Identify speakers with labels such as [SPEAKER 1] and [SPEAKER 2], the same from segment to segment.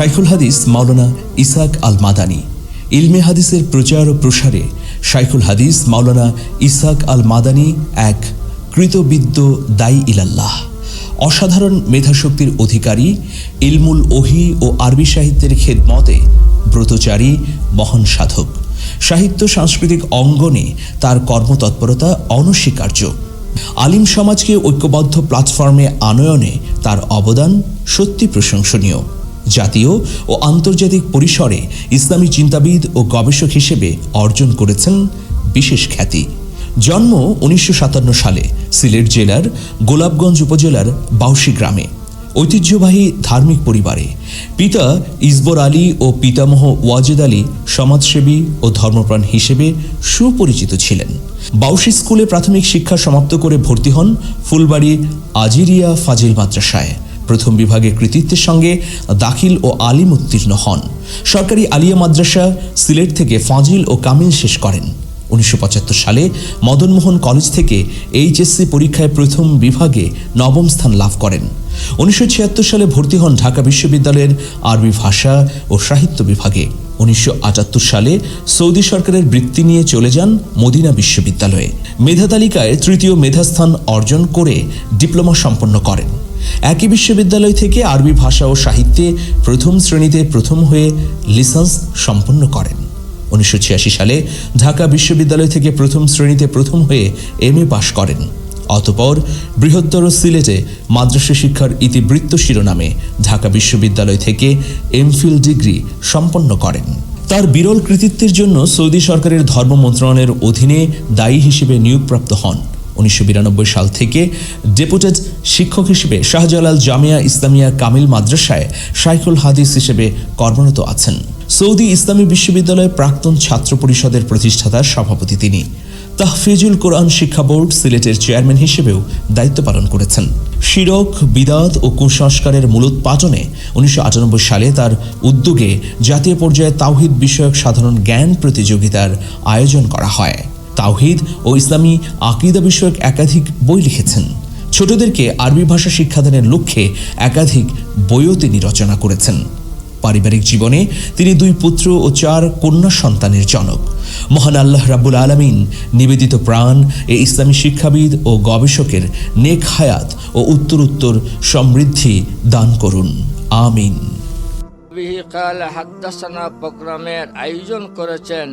[SPEAKER 1] শাইখুল হাদিস মাওলানা ইসাক আল মাদানি ইলমে হাদিসের প্রচার ও প্রসারে শাইখুল হাদিস মাওলানা ইসাক আল মাদানি এক কৃতবিদ্য দায়ী ইলাল্লাহ অসাধারণ মেধাশক্তির অধিকারী ইলমুল ওহি ও আরবি সাহিত্যের খেদমতে ব্রতচারী মহান সাধক সাহিত্য সাংস্কৃতিক অঙ্গনে তার কর্মতৎপরতা অনস্বীকার্য আলিম সমাজকে ঐক্যবদ্ধ প্ল্যাটফর্মে আনয়নে তার অবদান সত্যি প্রশংসনীয় জাতীয় ও আন্তর্জাতিক পরিসরে ইসলামী চিন্তাবিদ ও গবেষক হিসেবে অর্জন করেছেন বিশেষ খ্যাতি জন্ম উনিশশো সালে সিলেট জেলার গোলাপগঞ্জ উপজেলার বাউসি গ্রামে ঐতিহ্যবাহী ধার্মিক পরিবারে পিতা ইসবর আলী ও পিতামহ ওয়াজেদ আলী সমাজসেবী ও ধর্মপ্রাণ হিসেবে সুপরিচিত ছিলেন বাউসি স্কুলে প্রাথমিক শিক্ষা সমাপ্ত করে ভর্তি হন ফুলবাড়ি আজিরিয়া ফাজিল মাদ্রাসায় প্রথম বিভাগে কৃতিত্বের সঙ্গে দাখিল ও আলিম উত্তীর্ণ হন সরকারি আলিয়া মাদ্রাসা সিলেট থেকে ফাজিল ও কামিল শেষ করেন উনিশশো সালে মদনমোহন কলেজ থেকে এইচএসসি পরীক্ষায় প্রথম বিভাগে নবম স্থান লাভ করেন উনিশশো সালে ভর্তি হন ঢাকা বিশ্ববিদ্যালয়ের আরবি ভাষা ও সাহিত্য বিভাগে উনিশশো সালে সৌদি সরকারের বৃত্তি নিয়ে চলে যান মদিনা বিশ্ববিদ্যালয়ে মেধা তালিকায় তৃতীয় মেধাস্থান অর্জন করে ডিপ্লোমা সম্পন্ন করেন একই বিশ্ববিদ্যালয় থেকে আরবি ভাষা ও সাহিত্যে প্রথম শ্রেণীতে প্রথম হয়ে লিসান্স সম্পন্ন করেন উনিশশো সালে ঢাকা বিশ্ববিদ্যালয় থেকে প্রথম শ্রেণীতে প্রথম হয়ে এম এ পাশ করেন অতপর বৃহত্তর সিলেটে মাদ্রাসা শিক্ষার ইতিবৃত্ত শিরোনামে ঢাকা বিশ্ববিদ্যালয় থেকে ফিল ডিগ্রি সম্পন্ন করেন তার বিরল কৃতিত্বের জন্য সৌদি সরকারের ধর্ম মন্ত্রণালয়ের অধীনে দায়ী হিসেবে নিয়োগপ্রাপ্ত হন উনিশশো সাল থেকে ডেপুটেড শিক্ষক হিসেবে শাহজালাল জামিয়া ইসলামিয়া কামিল মাদ্রাসায় শাইখুল হাদিস হিসেবে কর্মরত আছেন সৌদি ইসলামী বিশ্ববিদ্যালয়ের প্রাক্তন ছাত্র পরিষদের প্রতিষ্ঠাতার সভাপতি তিনি তাহফিজুল কোরআন শিক্ষা বোর্ড সিলেটের চেয়ারম্যান হিসেবেও দায়িত্ব পালন করেছেন শিরক বিদাত ও কুসংস্কারের মূলোৎপাটনে উনিশশো সালে তার উদ্যোগে জাতীয় পর্যায়ে তাওহিদ বিষয়ক সাধারণ জ্ঞান প্রতিযোগিতার আয়োজন করা হয় তাওহিদ ও ইসলামী আকিদা বিষয়ক একাধিক বই লিখেছেন ছোটদেরকে আরবি ভাষা শিক্ষাদানের লক্ষ্যে একাধিক বইও তিনি রচনা করেছেন পারিবারিক জীবনে তিনি দুই পুত্র ও চার কন্যা সন্তানের জনক মহান আল্লাহ রাব্বুল আলমিন নিবেদিত প্রাণ এ ইসলামী শিক্ষাবিদ ও গবেষকের নেক হায়াত ও উত্তর উত্তর সমৃদ্ধি দান করুন আমিন আয়োজন করেছেন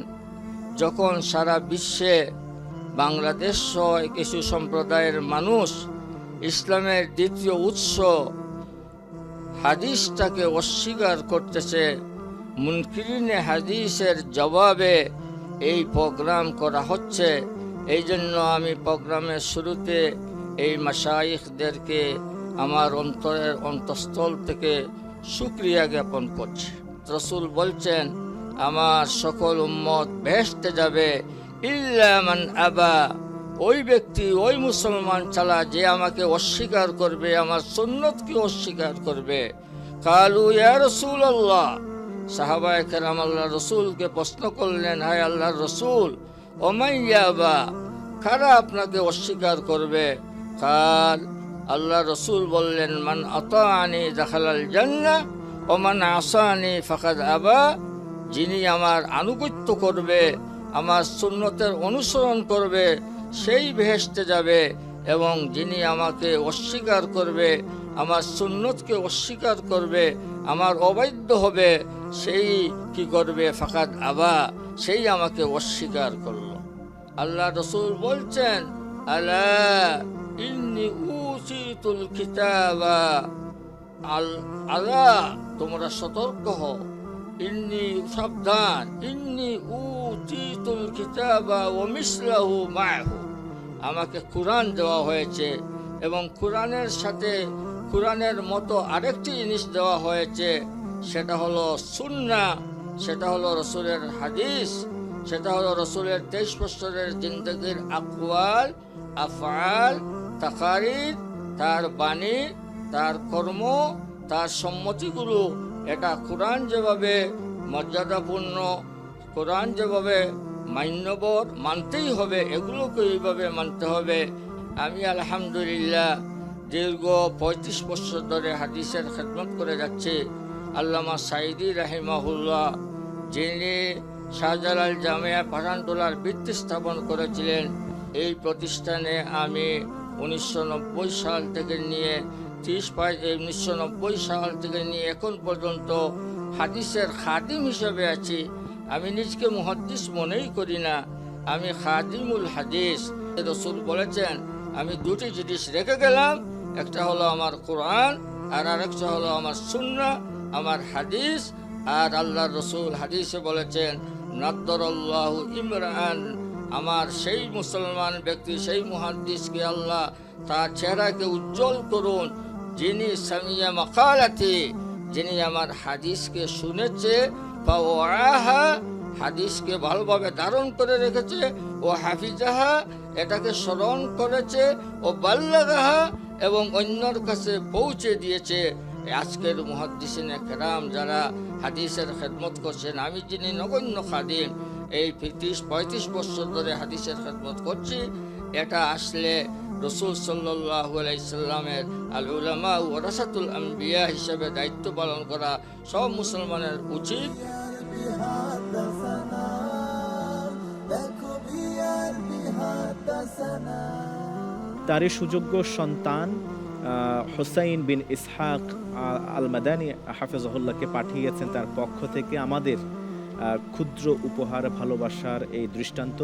[SPEAKER 1] যখন সারা বিশ্বে বাংলাদেশ সহ কিছু সম্প্রদায়ের মানুষ ইসলামের দ্বিতীয় উৎস হাদিসটাকে অস্বীকার করতেছে মুনকিরিনে হাদিসের জবাবে এই প্রোগ্রাম করা হচ্ছে এই জন্য আমি প্রোগ্রামের শুরুতে এই মাসাইখদেরকে আমার অন্তরের অন্তঃস্থল থেকে সুক্রিয়া জ্ঞাপন করছি রসুল বলছেন আমার সকল উম্মত ভেসতে যাবে ইল্লামান আবা ওই ব্যক্তি ওই মুসলমান ছাড়া যে আমাকে অস্বীকার করবে আমার সুন্নতকে অস্বীকার করবে কালু ইয়া রসুল আল্লাহ সাহাবায় কেরাম আল্লাহ রসুলকে প্রশ্ন করলেন হায় আল্লাহ রসুল ওমাইয়াবা কারা আপনাকে অস্বীকার করবে কাল আল্লাহ রসুল বললেন মান আতা আনি জাখালাল জান্না ওমান আসানি ফাকাদ আবা যিনি আমার আনুগত্য করবে আমার সুন্নতের অনুসরণ করবে সেই ভেসতে যাবে এবং যিনি আমাকে অস্বীকার করবে আমার সুন্নতকে অস্বীকার করবে আমার অবৈধ হবে সেই কি করবে ফাঁকাত আবা সেই আমাকে অস্বীকার করল আল্লাহ রসুল বলছেন আল্লাহ আল আল্লাহ তোমরা সতর্ক হও ইন্নি সাবধান ইন্নি উতিতুল কিতাবা ও মিসলাহু আমাকে কোরআন দেওয়া হয়েছে এবং কোরআনের সাথে কোরআনের মতো আরেকটি জিনিস দেওয়া হয়েছে সেটা হলো সুন্না সেটা হলো রসুলের হাদিস সেটা হলো রসুলের তেইশ বছরের জিন্দগির আকওয়াল আফাল তাকারিদ তার বাণী তার কর্ম তার সম্মতিগুলো এটা কোরআন যেভাবে মর্যাদাপূর্ণ কোরআন যেভাবে মান্যবর মানতেই হবে এগুলোকে এইভাবে মানতে হবে আমি আলহামদুলিল্লাহ দীর্ঘ পঁয়ত্রিশ বছর ধরে হাদিসের খেদমত করে যাচ্ছি আল্লামা সাইদি রাহিমাহুল্লাহ যিনি শাহজালাল জামিয়া পাঠানটোলার ভিত্তি স্থাপন করেছিলেন এই প্রতিষ্ঠানে আমি উনিশশো সাল থেকে নিয়ে তিরিশ পাই উনিশশো নব্বই সাল থেকে নিয়ে এখন পর্যন্ত হাদিসের খাদিম হিসেবে আছি আমি নিজকে মহাদিস মনেই করি না আমি খাদিমুল হাদিস রসুল বলেছেন আমি দুটি জিনিস রেখে গেলাম একটা হলো আমার কোরআন আর আরেকটা হলো আমার সুন্না আমার হাদিস আর আল্লাহ রসুল হাদিসে বলেছেন নাদ্দরল্লাহ ইমরান আমার সেই মুসলমান ব্যক্তি সেই মহাদিসকে আল্লাহ তার চেহারাকে উজ্জ্বল করুন যিনি সামিয়া মকালাতে যিনি আমার হাদিসকে শুনেছে বা আহা হাদিসকে ভালোভাবে ধারণ করে রেখেছে ও হাফিজাহা এটাকে স্মরণ করেছে ও বাল্লাগাহা এবং অন্যর কাছে পৌঁছে দিয়েছে আজকের মহাদিসিনে কেরাম যারা হাদিসের খেদমত করছেন আমি যিনি নগণ্য খাদিম এই তিরিশ পঁয়ত্রিশ বছর ধরে হাদিসের খেদমত করছি এটা আসলে রসুল সাল্লাহ আলাইসাল্লামের আল উলামা রসাতুল আম্বিয়া হিসেবে দায়িত্ব পালন করা সব মুসলমানের উচিত
[SPEAKER 2] তারই সুযোগ্য সন্তান হোসাইন বিন ইসহাক আল মাদানী হাফেজহুল্লাহকে পাঠিয়েছেন তার পক্ষ থেকে আমাদের ক্ষুদ্র উপহার ভালোবাসার এই দৃষ্টান্ত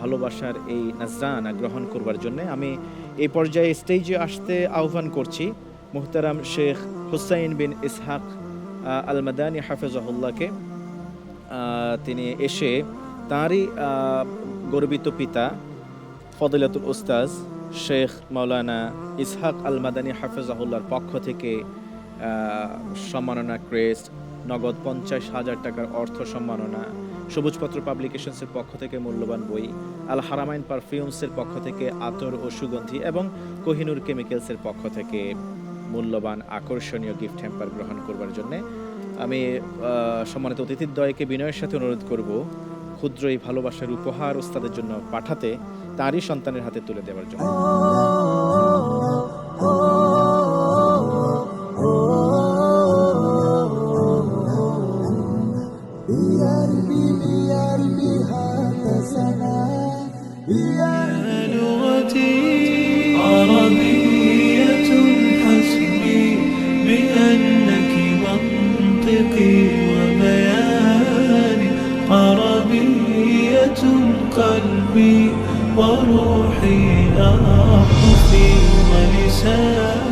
[SPEAKER 2] ভালোবাসার এই নাজরানা গ্রহণ করবার জন্য আমি এই পর্যায়ে স্টেজে আসতে আহ্বান করছি মুহতারাম শেখ হুসাইন বিন ইসহাক আল হাফেজ হাফেজাহুল্লাহকে তিনি এসে তাঁরই গর্বিত পিতা ফদিলাতুল উস্তাজ শেখ মাওলানা ইসহাক আল মাদানী হাফেজাহুল্লার পক্ষ থেকে সম্মাননা ক্রেস্ট নগদ পঞ্চাশ হাজার টাকার অর্থ সম্মাননা সবুজপত্র পাবলিকেশনসের পক্ষ থেকে মূল্যবান বই আল হারামাইন পারফিউমসের পক্ষ থেকে আতর ও সুগন্ধি এবং কোহিনুর কেমিক্যালসের পক্ষ থেকে মূল্যবান আকর্ষণীয় গিফট হ্যাম্পার গ্রহণ করবার জন্যে আমি সম্মানিত অতিথিদ্বয়কে বিনয়ের সাথে অনুরোধ করব ক্ষুদ্র এই ভালোবাসার উপহার ওস্তাদের জন্য পাঠাতে তারই সন্তানের হাতে তুলে দেওয়ার জন্য سنا لغتي عربية حسبي بأنك منطقي وبياني عربية قلبي وروحي أحبي ولساني